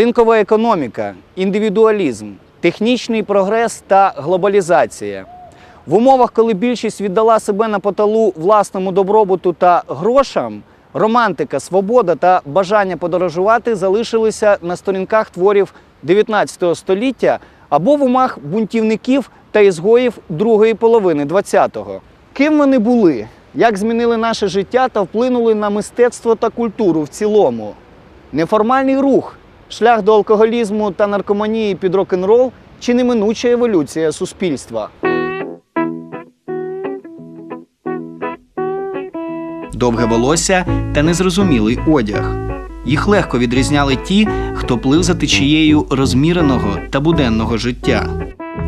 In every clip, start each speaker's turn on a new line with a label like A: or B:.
A: Ринкова економіка, індивідуалізм, технічний прогрес та глобалізація. В умовах, коли більшість віддала себе на поталу власному добробуту та грошам, романтика, свобода та бажання подорожувати залишилися на сторінках творів 19 століття або в умах бунтівників та ізгоїв другої половини 20-го. Ким вони були? Як змінили наше життя та вплинули на мистецтво та культуру в цілому? Неформальний рух, шлях до алкоголізму та наркоманії під рок-н-рол чи неминуча еволюція суспільства? Довге волосся та незрозумілий одяг. Їх легко відрізняли ті, хто плив за течією розміреного та буденного життя.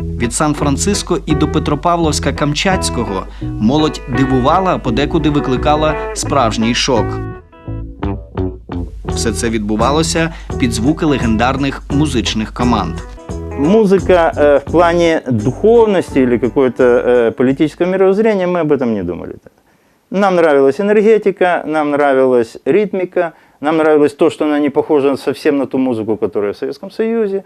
A: Від Сан-Франциско і до Петропавловська Камчатського молодь дивувала, подекуди викликала справжній шок. Все це відбувалося під звуки легендарних музичних команд.
B: Музыка э, в плане духовности или какой-то э, политического мировоззрения, мы об этом не думали. Нам нравилась энергетика, нам нравилась ритмика, нам нравилось то, что она не похожа совсем на ту музыку, которая в Советском Союзе,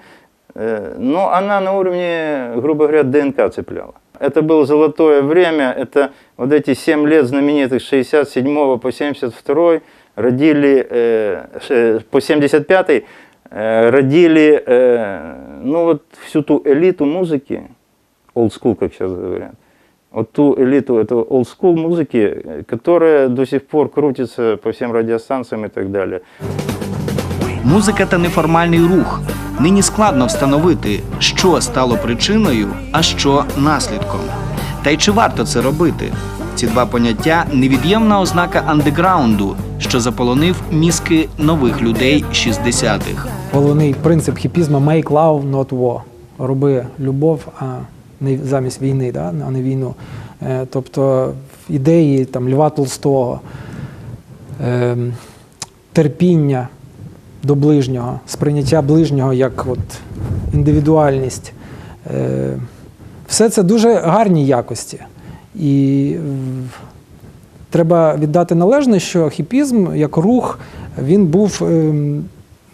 B: э, но она на уровне, грубо говоря, ДНК цепляла. Это было золотое время, это вот эти 7 лет знаменитых с 67 по 72 родили, э, ш- по 75 э, родили э, ну вот всю ту элиту музыки, old school, как сейчас говорят, вот ту элиту этого old school музыки, э, которая до сих пор крутится по всем радиостанциям и так далее.
A: Музика та неформальний рух. Нині складно встановити, що стало причиною, а що наслідком. Та й чи варто це робити? Ці два поняття невід'ємна ознака андеграунду, що заполонив мізки нових людей 60-х.
C: Головний принцип хіпізму make love, not war. Роби любов, а не замість війни, да? а не війну. Е, Тобто ідеї там, Льва Толстого, ем, терпіння до ближнього, сприйняття ближнього як от, індивідуальність. Е, Все це дуже гарні якості. І треба віддати належне, що хіпізм як рух він був ем,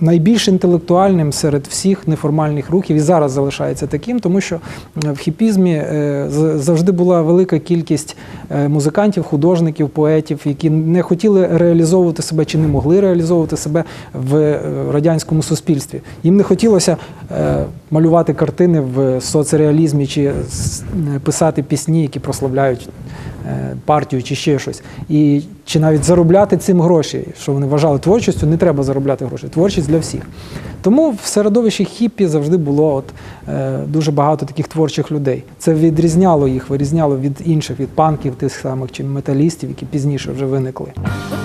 C: найбільш інтелектуальним серед всіх неформальних рухів і зараз залишається таким, тому що в хіпізмі е, завжди була велика кількість е, музикантів, художників, поетів, які не хотіли реалізовувати себе чи не могли реалізовувати себе в е, радянському суспільстві. Їм не хотілося малювати картини в соцреалізмі чи е, писати пісні, які прославляють е, партію чи ще щось. І чи навіть заробляти цим гроші, що вони вважали творчістю, не треба заробляти гроші. Творчість для всіх. Тому в середовищі хіппі завжди було от, е, дуже багато таких творчих людей. Це відрізняло їх, вирізняло від інших, від панків тих самих чи металістів, які пізніше вже виникли.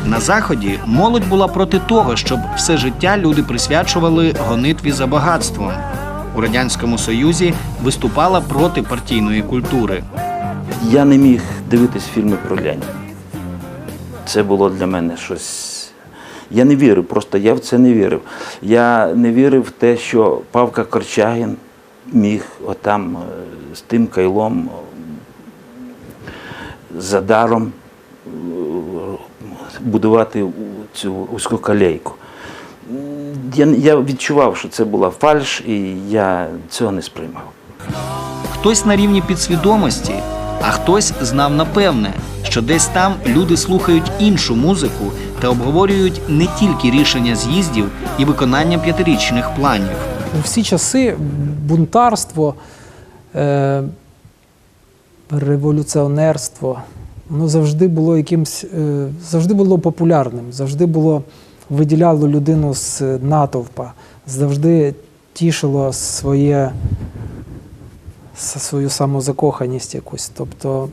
A: На заході молодь була проти того, щоб все життя люди присвячували гонитві за багатством. У радянському союзі виступала проти партійної культури.
D: Я не міг дивитись фільми про Леніна. Це було для мене щось. Я не вірив, просто я в це не вірив. Я не вірив в те, що Павка Корчагін міг отам е, з тим кайлом е, за даром е, будувати цю узкоколейку. Я, я відчував, що це була фальш, і я цього не сприймав.
A: Хтось на рівні підсвідомості, а хтось знав напевне, що десь там люди слухають іншу музику та обговорюють не тільки рішення з'їздів і виконання п'ятирічних планів.
C: У всі часи бунтарство, е, революціонерство, воно завжди було якимсь, е, завжди було популярним, завжди було виділяло людину з натовпа, завжди тішило своє, свою самозакоханість якусь. Тобто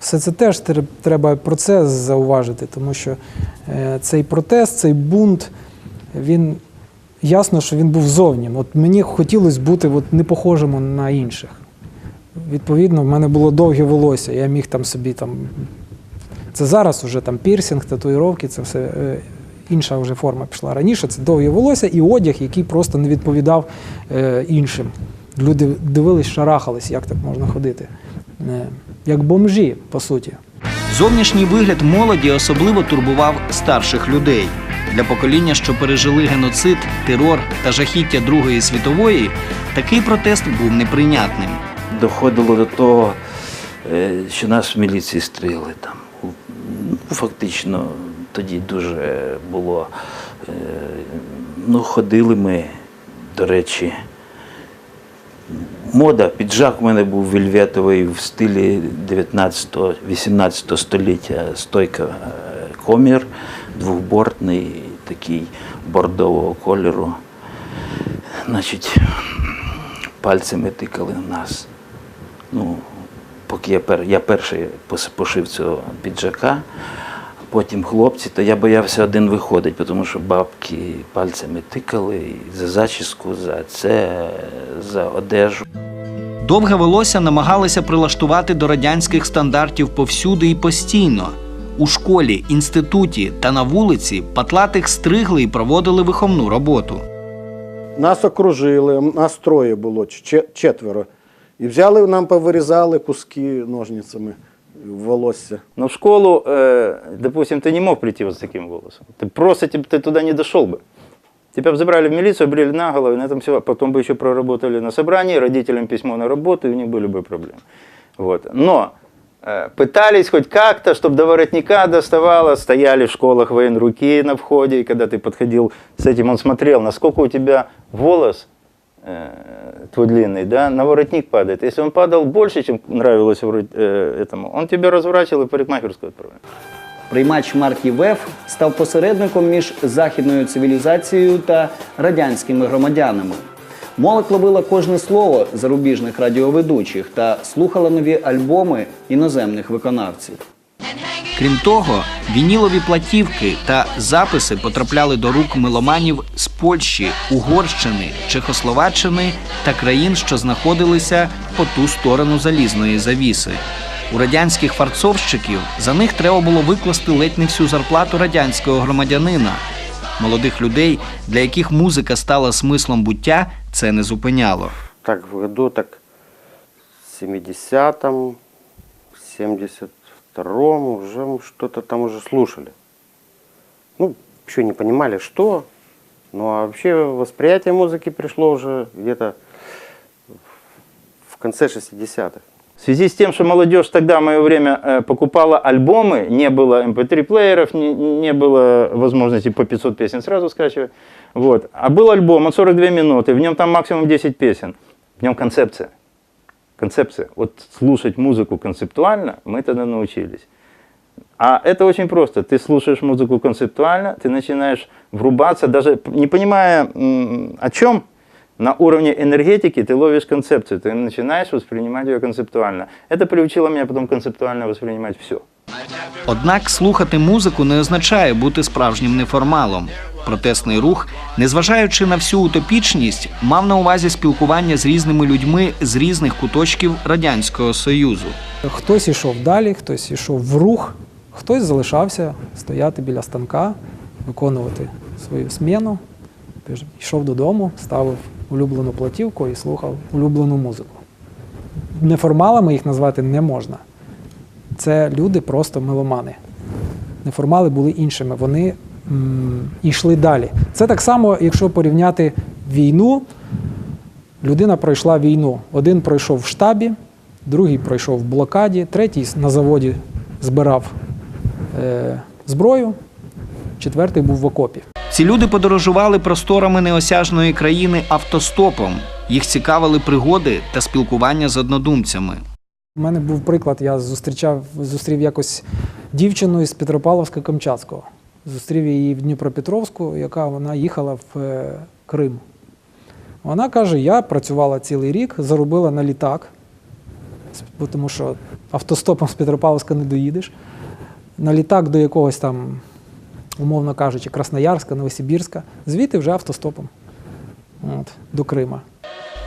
C: все це теж треба про це зауважити, тому що е, цей протест, цей бунт, він ясно, що він був зовні. От мені хотілося бути от, не похожим на інших. Відповідно, в мене було довге волосся. Я міг там собі там. Це зараз вже там пірсинг, татуїровки, це все е, інша вже форма пішла. Раніше це довге волосся і одяг, який просто не відповідав е, іншим. Люди дивились, шарахались, як так можна ходити. Е, як бомжі, по суті.
A: Зовнішній вигляд молоді особливо турбував старших людей. Для покоління, що пережили геноцид, терор та жахіття Другої світової, такий протест був неприйнятним.
D: доходило до того, що нас в міліції стріли там. Фактично тоді дуже було. е, Ну, ходили ми, до речі. Мода, піджак у мене був вельветовий в стилі 19-18 століття, стойка е, комір, двохбортний, такий бордового кольору. Значить, пальцями тикали в нас. Ну, поки я, пер, я перший пошив цього піджака, потім хлопці, то я боявся один виходити, тому що бабки пальцями тикали за зачіску, за це, за одежу.
A: Довге волосся намагалися прилаштувати до радянських стандартів повсюди і постійно. У школі, інституті та на вулиці патлатих стригли і проводили виховну роботу.
E: Нас окружили, нас троє було, четверо. І взяли нам повирізали куски ножницями волосся.
B: Но в школу, э, допустим, ты не мог прийти вот с таким голосом. Ты просто ты, ты туда не дошел бы. Тебя бы забрали в милицию, обрели на голову, и на этом все. Потом бы еще проработали на собрании, родителям письмо на работу, и у них были бы проблемы. Вот. Но э, пытались хоть как-то, чтобы до воротника доставало, стояли в школах военруки на входе, и когда ты подходил с этим, он смотрел, насколько у тебя волос э, твой длинный, да, на воротник падает. Если он падал больше, чем нравилось вроде, э, этому, он тебя разворачивал и в парикмахерскую отправлял.
A: Приймач марки ВЕФ став посередником між західною цивілізацією та радянськими громадянами. Молодь ловила кожне слово зарубіжних радіоведучих та слухала нові альбоми іноземних виконавців. Крім того, вінілові платівки та записи потрапляли до рук меломанів з Польщі, Угорщини, Чехословаччини та країн, що знаходилися по ту сторону залізної завіси. У радянських фарцовщиків за них треба було викласти ледь не всю зарплату радянського громадянина. Молодих людей, для яких музика стала смислом буття, це не зупиняло.
F: так в году так в 70-м, 72-м уже что-то там уже слушали. Ну, еще не понимали, что, ну а вообще восприятие музыки пришло уже где-то в конце 60-х.
B: В связи с тем, что молодежь тогда в мое время э, покупала альбомы, не было mp3-плееров, не, не было возможности по 500 песен сразу скачивать. Вот. А был альбом, он 42 минуты, в нем там максимум 10 песен. В нем концепция. Концепция. Вот слушать музыку концептуально мы тогда научились. А это очень просто. Ты слушаешь музыку концептуально, ты начинаешь врубаться, даже не понимая м, о чем, на уровне энергетики ты ловишь концепцию, ты начинаешь воспринимать ее концептуально. Это приучило меня потом концептуально воспринимать все.
A: Однак слухати музику не означає бути справжнім неформалом. Протестний рух, незважаючи на всю утопічність, мав на увазі спілкування з різними людьми з різних куточків радянського союзу.
C: Хтось ішов далі, хтось ішов в рух, хтось залишався стояти біля станка, виконувати свою зміну, йшов додому, ставив улюблену платівку і слухав улюблену музику. Неформалами їх назвати не можна. Це люди просто меломани. Неформали були іншими, вони йшли далі. Це так само, якщо порівняти війну, людина пройшла війну. Один пройшов в штабі, другий пройшов в блокаді, третій на заводі збирав е, зброю, четвертий був в окопі.
A: Ці люди подорожували просторами неосяжної країни автостопом. Їх цікавили пригоди та спілкування з однодумцями.
C: У мене був приклад, я зустрічав, зустрів якось дівчину із Петропавловська Камчатського. Зустрів її в Дніпропетровську, яка вона їхала в е, Крим. Вона каже: я працювала цілий рік, заробила на літак, тому що автостопом з Петропавловська не доїдеш. На літак до якогось там, умовно кажучи, Красноярська, Новосибірська, звідти вже автостопом От, до Крима.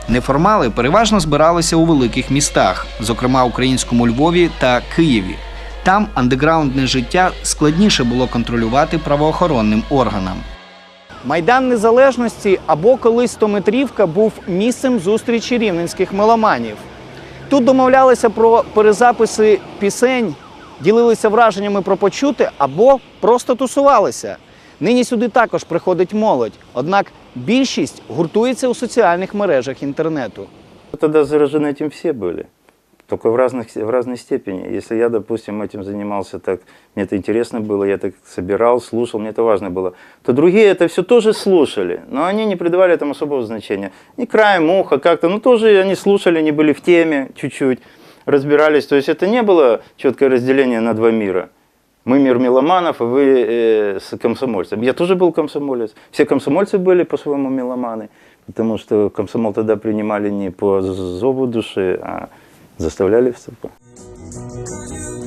A: Неформали переважно збиралися у великих містах, зокрема українському Львові та Києві. Там андеграундне життя складніше було контролювати правоохоронним органам. Майдан Незалежності або колись Стометрівка був місцем зустрічі рівненських меломанів. Тут домовлялися про перезаписи пісень, ділилися враженнями про почуте або просто тусувалися. Нині сюди також приходить молодь, однак більшість гуртується у соціальних мережах інтернету.
B: Тогда заражены этим все были. Только в, разных, в разной степени. Если я, допустим, этим занимался так, мне это интересно было, я так собирал, слушал, мне это важно было, то другие это все тоже слушали, но они не придавали этому особого значения. Не краем уха как-то, ну тоже они слушали, они были в теме чуть-чуть, разбирались. То есть это не было четкое разделение на два мира. Мы мир меломанов, а вы э, комсомольцем. Я тоже был комсомолец. Все комсомольцы были по-своему меломаны, потому что комсомол тогда принимали не по зову души, а заставляли вступать.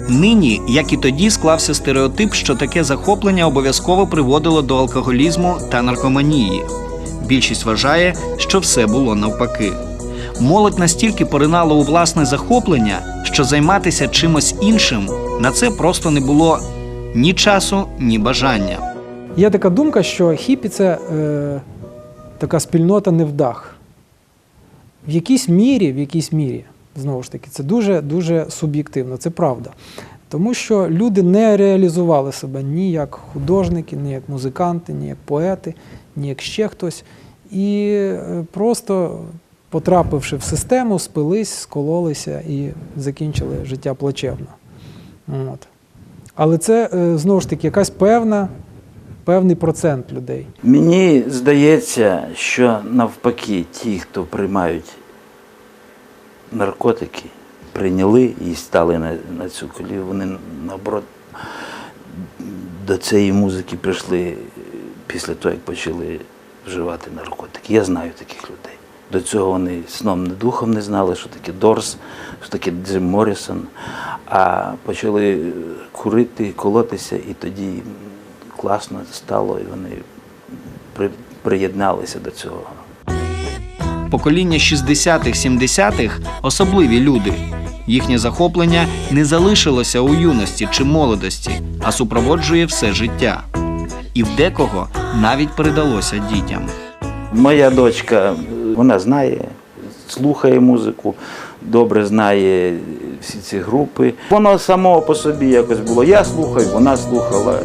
A: Нині, як і тоді, склався стереотип, що таке захоплення обов'язково приводило до алкоголізму та наркоманії. Більшість вважає, що все було навпаки. Молодь настільки поринала у власне захоплення, що займатися чимось іншим на це просто не було ні часу, ні бажання.
C: Є така думка, що хіпі це е, така спільнота невдах. В якійсь мірі, в якійсь мірі, знову ж таки, це дуже дуже суб'єктивно, це правда. Тому що люди не реалізували себе ні як художники, ні як музиканти, ні як поети, ні як ще хтось. І е, просто, потрапивши в систему, спились, скололися і закінчили життя плачевно. От. Але це е, знову ж таки якась певна, певний процент людей.
D: Мені здається, що навпаки, ті, хто приймають наркотики, прийняли і стали на, на цю колію, вони наоборот до цієї музики прийшли після того, як почали вживати наркотики. Я знаю таких людей. До цього вони сном не духом не знали, що таке Дорс, що таке Джим Моррісон, а почали курити, колотися, і тоді класно стало, і вони при, приєдналися до цього.
A: Покоління 60-х, 70-х – особливі люди. Їхнє захоплення не залишилося у юності чи молодості, а супроводжує все життя. І в декого навіть передалося дітям.
D: Моя дочка, вона знає, слухає музику, добре знає всі ці групи. Воно само по собі якось було. Я слухаю, вона слухала.